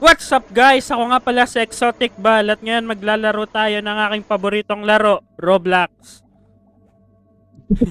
What's up guys? Ako nga pala si Exotic Ball at ngayon maglalaro tayo ng aking paboritong laro, Roblox.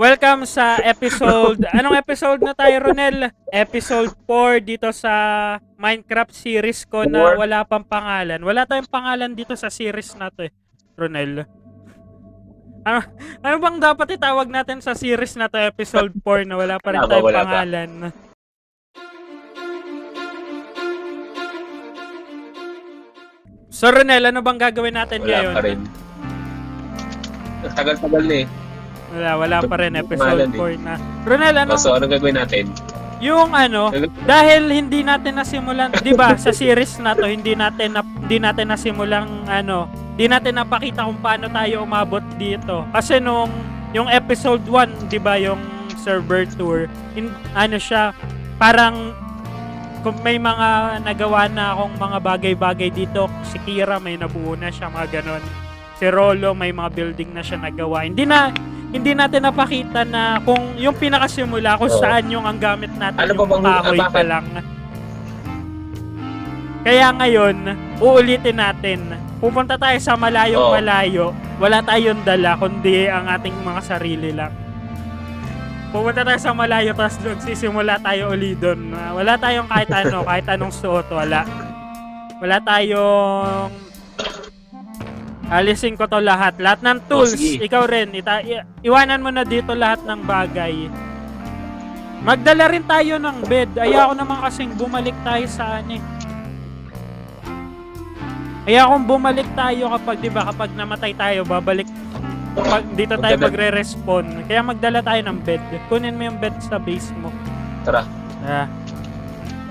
Welcome sa episode, anong episode na tayo Ronel? Episode 4 dito sa Minecraft series ko na wala pang pangalan. Wala tayong pangalan dito sa series na to eh, Ronel. Ano, ano bang dapat itawag natin sa series na to, episode 4 na wala pa rin tayong wala pa. So Ronel, ano bang gagawin natin Wala ngayon? pa rin. Tagal-tagal na eh. Wala, wala pa rin episode pangalan eh. 4 na. Ronel, ano? So, anong gagawin natin? Yung ano, dahil hindi natin nasimulan, 'di ba, sa series na to, hindi natin na, hindi natin nasimulang ano, hindi natin napakita kung paano tayo umabot dito. Kasi nung yung episode 1, 'di ba, yung server tour, in, ano siya, parang kung may mga nagawa na akong mga bagay-bagay dito, si Kira may nabuo na siya, mga ganon. Si Rolo may mga building na siya nagawa. Hindi na hindi natin napakita na kung yung pinakasimula kung Oo. saan yung ang gamit natin Ano yung ba bang- kahoy ah, pa bakit? lang. Kaya ngayon, uulitin natin. Pupunta tayo sa malayong Oo. malayo. Wala tayong dala, kundi ang ating mga sarili lang. Pupunta tayo sa malayo, tapos doon sisimula tayo uli doon. Ah, Wala tayong kahit ano, kahit anong suot, wala. Wala tayong Alisin ko to lahat. Lahat ng tools, sige. ikaw rin. Ita- i- iwanan mo na dito lahat ng bagay. Magdala rin tayo ng bed. Ayoko naman kasing bumalik tayo sa ano eh. Ayokong bumalik tayo kapag, di ba, kapag namatay tayo, babalik. Pag dito tayo magre-respawn. Kaya magdala tayo ng bed. Kunin mo yung bed sa base mo. Tara, Ah.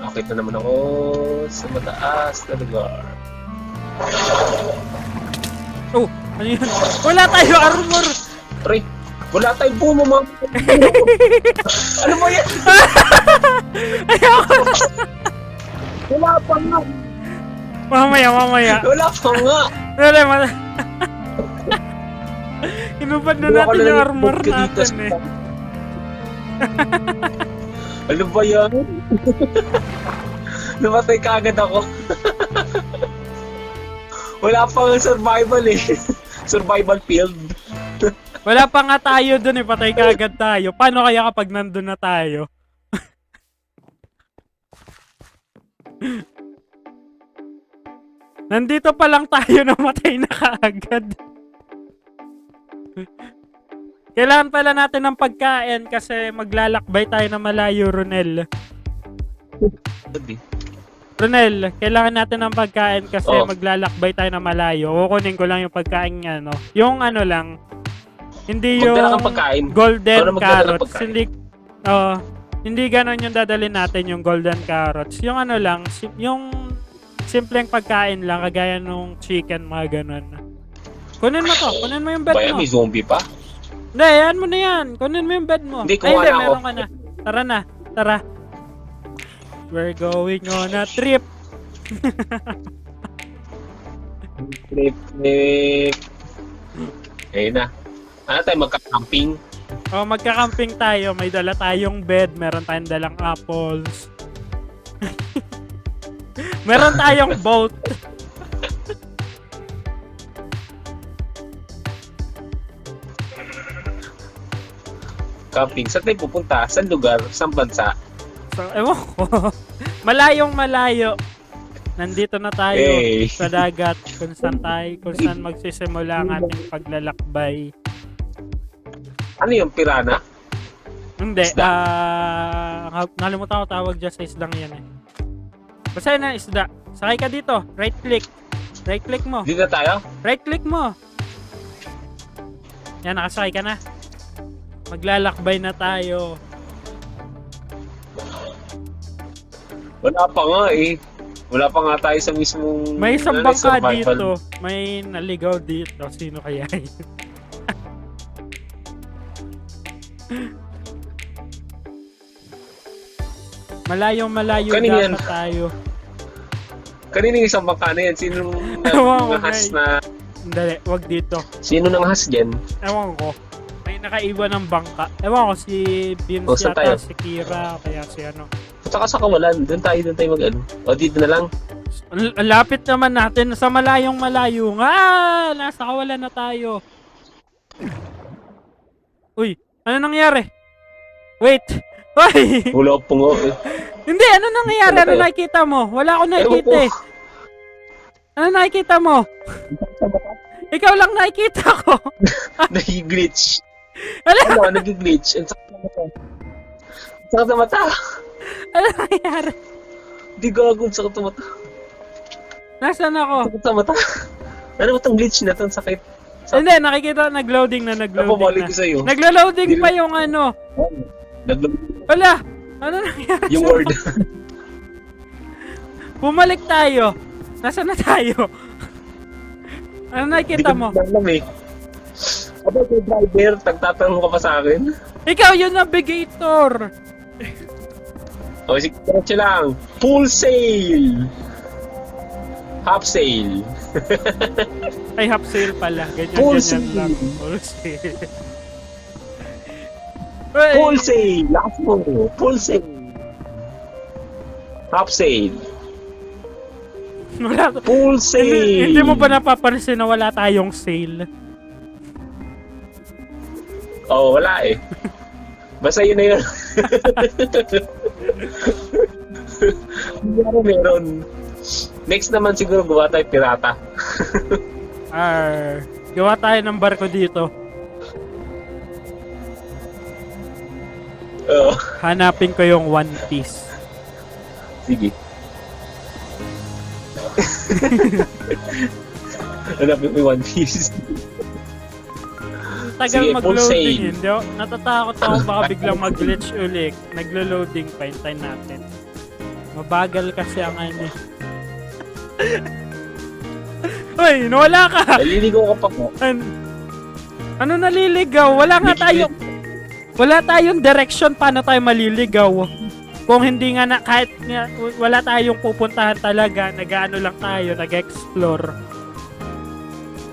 akit na naman ako sa mataas na lugar. Oh, ano yun? Wala tayo armor! Pre, wala tayong bumo mga... ano mo yan? Ayoko! Wala pa nga. Mamaya, mamaya. Wala pa nga. Wala, wala. Inubad na natin yung armor natin eh. ano ba yan? Namatay ka agad ako. Wala pa nga survival eh. survival field. Wala pa nga tayo dun eh, patay ka agad tayo. Paano kaya kapag nandun na tayo? Nandito pa lang tayo namatay na kaagad. Kailangan pala natin ng pagkain kasi maglalakbay tayo na malayo, Ronel. Ronel, kailangan natin ng pagkain kasi Oh. maglalakbay tayo na malayo. Kukunin ko lang yung pagkain nga, no? Yung ano lang, hindi yung Magdala kang pagkain. golden carrots. pagkain. Hindi, oh, hindi ganon yung dadalhin natin yung golden carrots. Yung ano lang, yung simpleng pagkain lang, kagaya nung chicken, mga ganon. Kunin mo to, kunin mo yung bed Baya mo. may zombie pa. Hindi, yan mo na yan. Kunin mo yung bed mo. Hindi, Ay, kuha hindi, na ako. meron ka na. Tara na, tara. We're going on a trip. Trip, trip. Ayun na. Ano tayo magka-camping? O, Oh, magka-camping tayo. May dala tayong bed. Meron tayong dalang apples. meron tayong boat. Camping. Saan tayo pupunta? Saan lugar? Saan bansa? So, ewan ko. Malayong malayo. Nandito na tayo Hey. sa dagat kung saan tayo, kung saan magsisimula ang ating paglalakbay. Ano yung pirana? Hindi, Isda. ah, nalimutan ko tawag dyan sa isdang yan eh. Basta yun ang isda. Sakay ka dito, right click. Right click mo. Dito na tayo? Right click mo. Yan, nakasakay ka na. Maglalakbay na tayo. Wala pa nga eh. Wala pa nga tayo sa mismong... May isang ano, bangka survival. dito. May naligaw dito. Sino kaya yun? Malayong malayo Kanina yan. tayo. Kanina yung isang bangka na yan. Sino Ewan ko, nangahas guys. na... Dali, wag dito. Sino nangahas dyan? Ewan ko. Nakaiwan ng bangka. Ewan ko si Vince O, saan yata, si Kira, kaya si ano. Tsaka sa kawalan, doon tayo, doon tayo mag ano. O dito na lang. Ang ang lapit naman natin sa malayong malayo nga. Ah, nasa kawalan na tayo. Uy, ano nangyari? Wait. Uy! Wala po nga. eh. Hindi, ano nangyayari? Ano nakikita mo? Wala akong nakikita eh. Ano nakikita mo? Ikaw lang nakikita ko. Nag-glitch. Ano? Ano, nag-glitch. Ang sakit na mata. Ang sakit na mata. Ano nangyayari? Hindi gago, ang sakit na mata. Nasaan ako? Ang sakit na mata. Ano ba itong glitch na ito? Ang sakit. Hindi, nakikita nag-loading na, nag-loading Napabalik na. ko sa'yo. Naglo-loading pa yung ano. Nag- Wala. Ano nangyari? yung sa- word. Bumalik tayo. Nasaan na tayo? Ano nakikita mo? Hindi ko alam eh. Aba, yung driver, tagtatanong ka pa sa akin. Ikaw yung navigator. O, sige, diretso lang. Full sail! Half sail. Ay, half sale pala. Ganyan, Full ganyan sail. lang. Full. Uy, Full sail! Lakas mo. Full sail. Half sail. wala, Full sail! hindi, hindi mo ba napapansin na wala tayong sale? Oo, oh, wala eh. Basta yun na yun. Siguro meron. Next naman siguro gawa tayo pirata. Ar, gawa tayo ng barko dito. Oo. Hanapin ko yung One Piece. sige. Hanapin ko yung One Piece. Tagal Sige, mag-loading yun. Di, natatakot ako baka biglang mag-glitch ulit. Naglo-loading pa, hintayin natin. Mabagal kasi ang ano. Uy, nawala ka! Naliligaw ka pa ko. An- ano naliligaw? Wala nga tayo. Wala tayong direction paano tayo maliligaw. Kung hindi nga na kahit nga, wala tayong pupuntahan talaga, nag-ano lang tayo, nag-explore.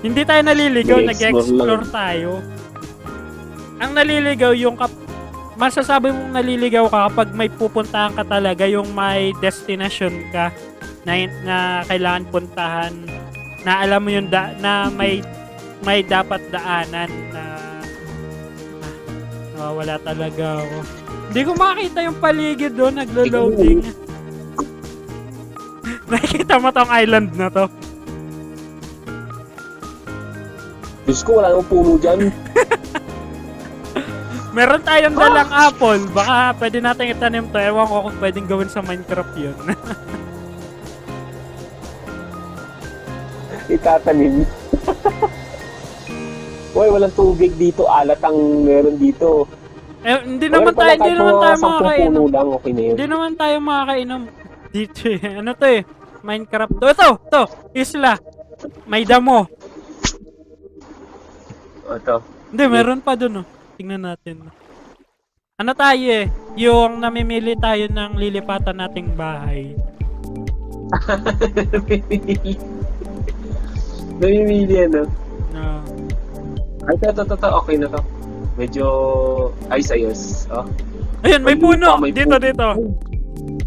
Hindi tayo naliligaw, nag-explore tayo. Ang naliligaw yung kap masasabi mong naliligaw ka kapag may pupuntahan ka talaga, yung may destination ka na, na kailangan puntahan na alam mo yung da, na may may dapat daanan na ah, wala talaga ako. Hindi ko makita yung paligid doon, naglo-loading. Nakikita mo tong island na to. Diyos ko, wala namang puno dyan. Meron tayong dalang apple. Baka pwede natin itanim to. Ewan ko kung pwedeng gawin sa Minecraft yun. Itatanim. Uy, walang tubig dito. Alat ang meron dito. eh, hindi naman tayo, hindi naman tayo makakainom. lang, okay na yun. Hindi naman tayo makakainom dito eh. Ano to eh? Minecraft to. Ito, to. Isla. May damo. Ito. Hindi, meron pa dun oh. Tingnan natin. Ano tayo eh? Yung namimili tayo ng lilipatan nating bahay. Namimili ano. Na Ay, ito, ito, ito, okay na to. Medyo ayos-ayos. Oh. Ayun, may puno. may dito, puno. dito.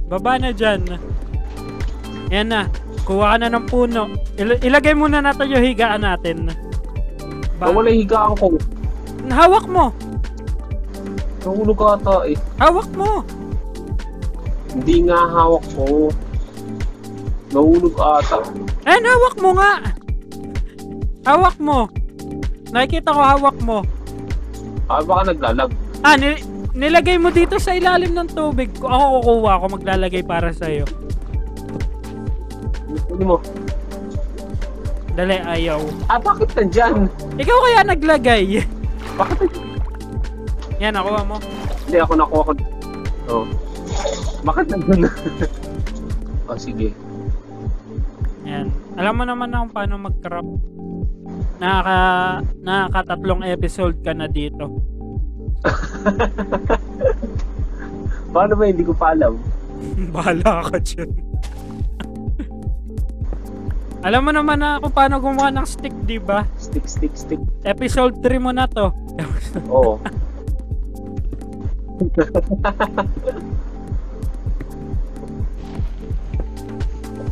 Baba na dyan. Yan na. Kuha ka na ng puno. Il- ilagay muna natin yung higaan natin. Ba? wala higaan ko. Hawak mo. Nahulog ka ata eh. Hawak mo. Hindi nga hawak ko. Nahulog ata. Ayun, hawak mo nga. Hawak mo. Nakikita ko hawak mo. Ah, baka naglalag. Ah, ni- nilagay mo dito sa ilalim ng tubig. Ako kukuha ako maglalagay para sa'yo. Ano mo? Dali, ayaw. Ah, bakit nandyan? Ikaw kaya naglagay. Bakit? Yan, nakuha mo. Hindi ako nakuha ko. Oh. Bakit nandyan? oh, sige. Yan. Alam mo naman na kung paano mag-crop. Nakaka, nakakatatlong episode ka na dito. Paano ba hindi ko pa alam? Bahala ka dyan. Alam mo naman na kung paano gumawa ng stick, di ba? Stick, stick, stick. Episode 3 mo na to. Oo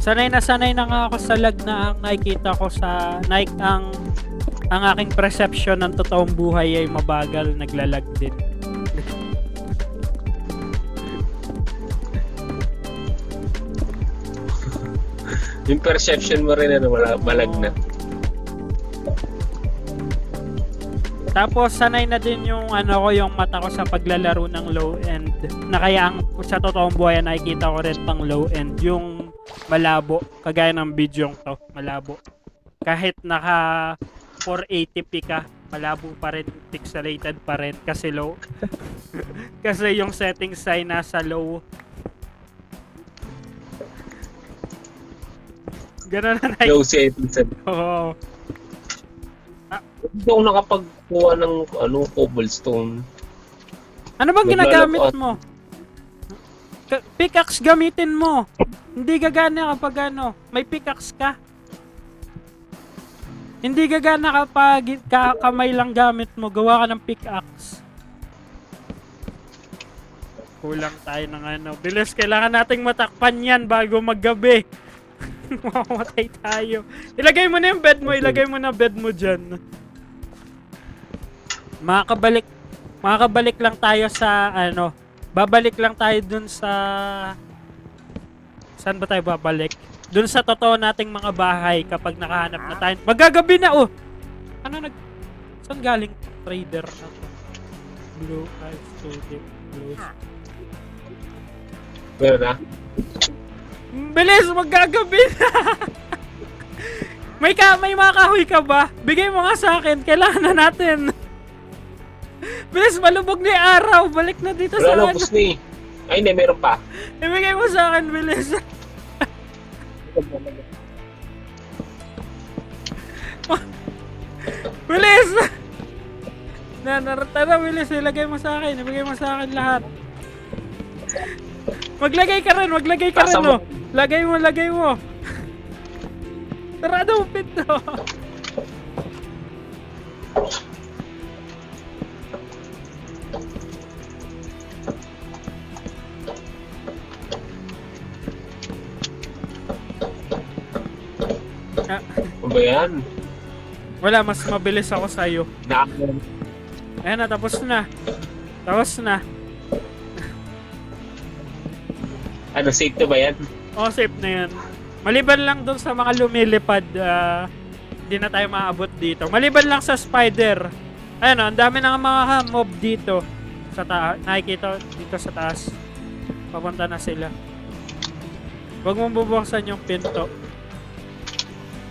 sanay na sanay na nga ako sa lag na ang nakikita ko sa Nike ang ang aking perception ng totoong buhay ay mabagal naglalag din. yung perception mo rin ano, wala, malag na. Tapos sanay na din yung ano ko yung mata ko sa paglalaro ng low end. Na kaya ang sa totoong buhay nakikita ko rin pang low end yung malabo kagaya ng video to, malabo. Kahit naka 480p ka, malabo pa rin, pixelated pa rin kasi low. kasi yung settings ay nasa low. Ganun na. Low settings. Oo. Hindi ako nakapagkuha ng ano, cobblestone. Ano bang ginagamit mo? Ka- pickaxe gamitin mo. Hindi gagana kapag ano, may pickaxe ka. Hindi gagana kapag ka kamay lang gamit mo, gawa ka ng pickaxe. Kulang tayo ng ano. Bilis, kailangan nating matakpan yan bago maggabi. Mamamatay tayo. Ilagay mo na yung bed mo, ilagay mo na bed mo dyan. Makakabalik, makakabalik lang tayo sa ano, babalik lang tayo dun sa Saan ba tayo babalik? Dun sa totoo nating mga bahay kapag nakahanap na tayo. Magagabi na oh. Ano nag Saan galing trader na to? Blue eyes to deep blues. Meron na? Bilis, magagabi na. may ka may mga kahoy ka ba? Bigay mo nga sa akin. Kailangan na natin. Bilis, malubog yung araw. Balik na dito Wala sa ano. na eh. Ay, hindi, meron pa. Ibigay mo sa akin, bilis. Bilis! Na, narata na, bilis. Ilagay mo sa akin. Ibigay mo sa akin lahat. Maglagay ka rin, maglagay ka rin, no. Lagay mo, lagay mo. Sarado mo pinto. Ba yan? wala, mas mabilis ako sa'yo. Na Ayan na, tapos na. Tapos na. ano, safe na ba yan? Oh, safe na yan. Maliban lang doon sa mga lumilipad, ah, hindi na tayo maabot dito. Maliban lang sa spider. Ayan oh, ang dami ng mga mob dito. Sa taas. Nakikita dito sa taas. Papunta na sila. Huwag mong bubuksan yung pinto.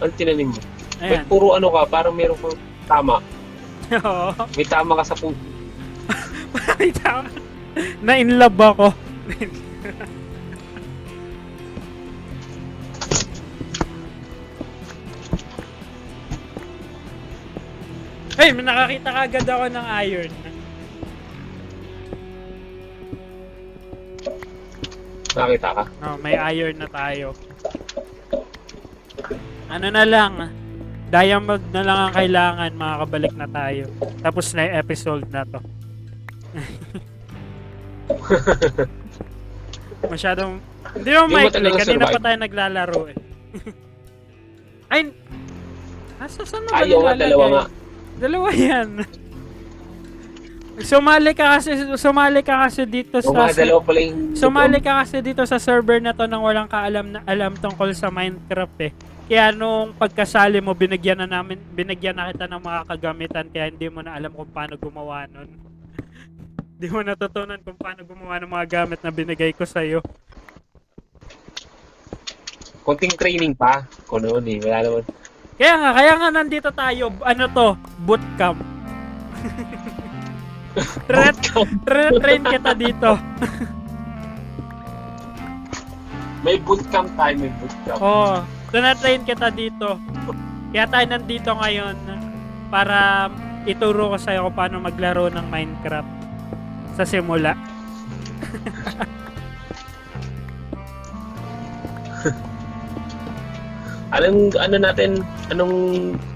Ano tinanim mo? May Ayan. puro ano ka, parang meron kang tama. Oo. May tama ka sa puso. Tama. Na in love ako. Ay, may nakakita kagad ako ng iron. Nakita ka? Oh, may iron na tayo. Ano na lang, diamond na lang ang kailangan, makakabalik na tayo. Tapos na yung episode na to. Masyadong, hindi mo maikli, kanina pa tayo naglalaro eh. Ay, nasa saan mo ba Ayaw nga, dalawa nga. Dalawa yan. Sumali ka kasi, sumali ka kasi dito sa... nga, dalawa pala yung... Sumali ka kasi dito sa server na to nang walang kaalam na alam tungkol sa Minecraft eh. Kaya nung pagkasali mo, binigyan na namin, binigyan na kita ng mga kagamitan kaya hindi mo na alam kung paano gumawa nun. Hindi mo natutunan kung paano gumawa ng mga gamit na binigay ko sa'yo. Konting training pa. Kung noon eh, wala naman. Kaya nga, kaya nga nandito tayo, ano to, bootcamp. Tret, train kita dito. May bootcamp tayo, may bootcamp. Oo. Oh, train kita dito. Kaya tayo nandito ngayon para ituro ko sa'yo kung paano maglaro ng Minecraft sa simula. Anong, ano natin, anong,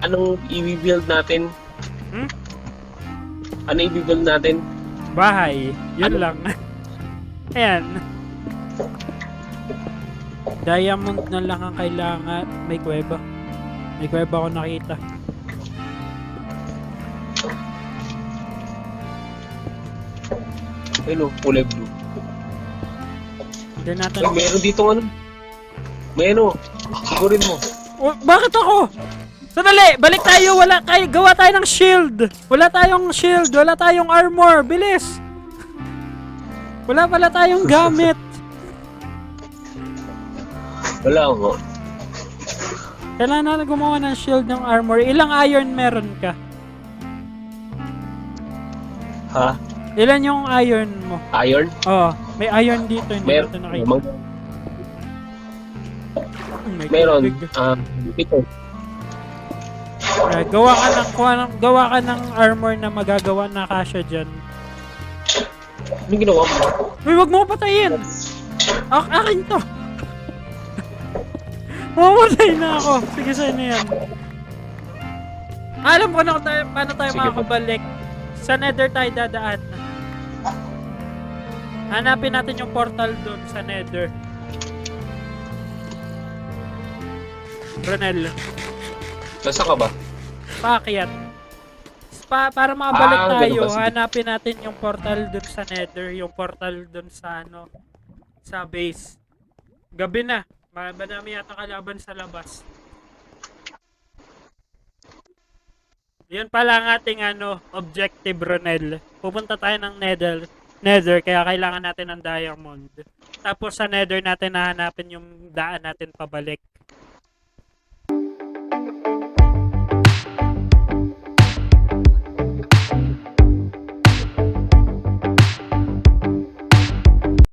anong i-build natin? Hmm? Ano i-build natin? Bahay. Yun Ano? lang. Ayan. Diamond na lang ang kailangan. May kuweba. May kuweba ako nakita. Ayun o, kulay blue. Hindi natin... Ay, meron dito ano. May ano. Sigurin mo. Oh, bakit ako? Sandali! Balik tayo! Wala tayo! Gawa tayo ng shield! Wala tayong shield! Wala tayong armor! Bilis! Wala pala tayong gamit! Wala ako. Kailangan natin gumawa ng shield ng armor. Ilang iron meron ka? Ha? Ilan yung iron mo? Iron? Oh, may iron dito. Hindi Meron. natin nakita. Hmm, may meron. tubig. Ah, ito. Ah, gawa ka ng, gawa, ng, gawa ka ng armor na magagawa na kasya dyan. Anong ginawa mo? Uy, wag mo ko patayin! Ak akin to! Mamatay na ako. Sige, sa'yo na yan. Alam ko na kung tayo, paano tayo Sige, makakabalik. Sa nether tayo dadaan. Hanapin natin yung portal doon sa nether. Ronel, Nasa ka ba? paakyat. Pa para makabalik Ah, tayo, hanapin natin yung portal doon sa nether, yung portal doon sa ano, sa base. Gabi na. Marami yata kalaban sa labas. Yun pala ang ating ano, objective, Ronel. Pupunta tayo ng nether, nether, kaya kailangan natin ng diamond. Tapos sa nether natin nahanapin yung daan natin pabalik.